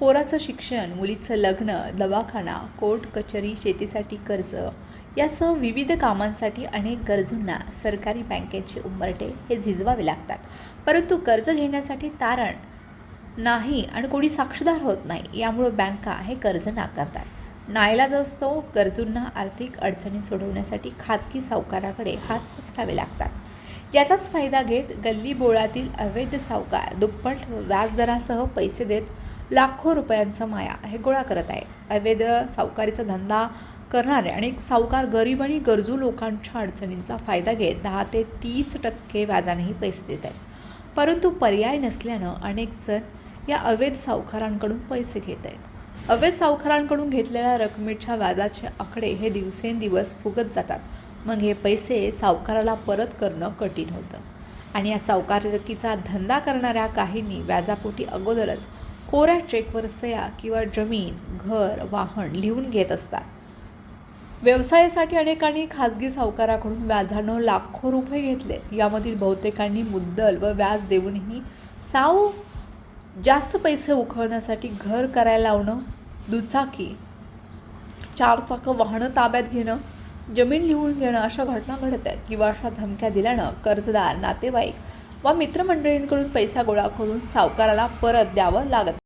पोराचं शिक्षण मुलीचं लग्न दवाखाना कोर्ट कचेरी शेतीसाठी कर्ज यासह विविध कामांसाठी अनेक गरजूंना सरकारी बँकेचे उंबरटे हे झिजवावे लागतात. परंतु कर्ज घेण्यासाठी तारण नाही आणि कोणी साक्षीदार होत नाही यामुळं बँका हे कर्ज नाकारतात. नाईलाज असतो गरजूंना आर्थिक अडचणी सोडवण्यासाठी खाजगी सावकाराकडे हात पसरावे लागतात. याचाच फायदा घेत गल्ली बोळातील अवैध सावकार दुप्पट व्याजदरासह पैसे देत लाखो रुपयांचा माया हे गोळा करत आहेत. अवैध सावकारीचा धंदा करणारे आणि सावकार गरीब आणि गरजू लोकांच्या अडचणींचा फायदा घेत दहा ते तीस टक्के व्याजानेही पैसे देत आहेत. परंतु पर्याय नसल्यानं अनेक जण या अवैध सावकारांकडून पैसे घेत आहेत. अवैध सावकारांकडून घेतलेल्या रकमेच्या व्याजाचे आकडे हे दिवसेंदिवस फुगत जातात. मग हे पैसे सावकाराला परत करणं कठीण होतं. आणि या सावकारकीचा धंदा करणाऱ्या काहींनी व्याजापोटी अगोदरच कोऱ्या चेकवर सया किंवा जमीन घर वाहन लिहून घेत असतात. व्यवसायासाठी अनेकांनी खाजगी सावकाराकडून व्याजानं लाखो रुपये घेतले. यामधील बहुतेकांनी मुद्दल व व्याज देऊनही साव जास्त पैसे उखळण्यासाठी घर करायला लावणं दुचाकी चारचाकं वाहनं ताब्यात घेणं जमीन लिहून घेणं अशा घटना घडत आहेत किंवा अशा धमक्या दिल्यानं कर्जदार नातेवाईक व मित्रमंडळींकडून पैसा गोळा करून सावकाराला परत द्यावं लागत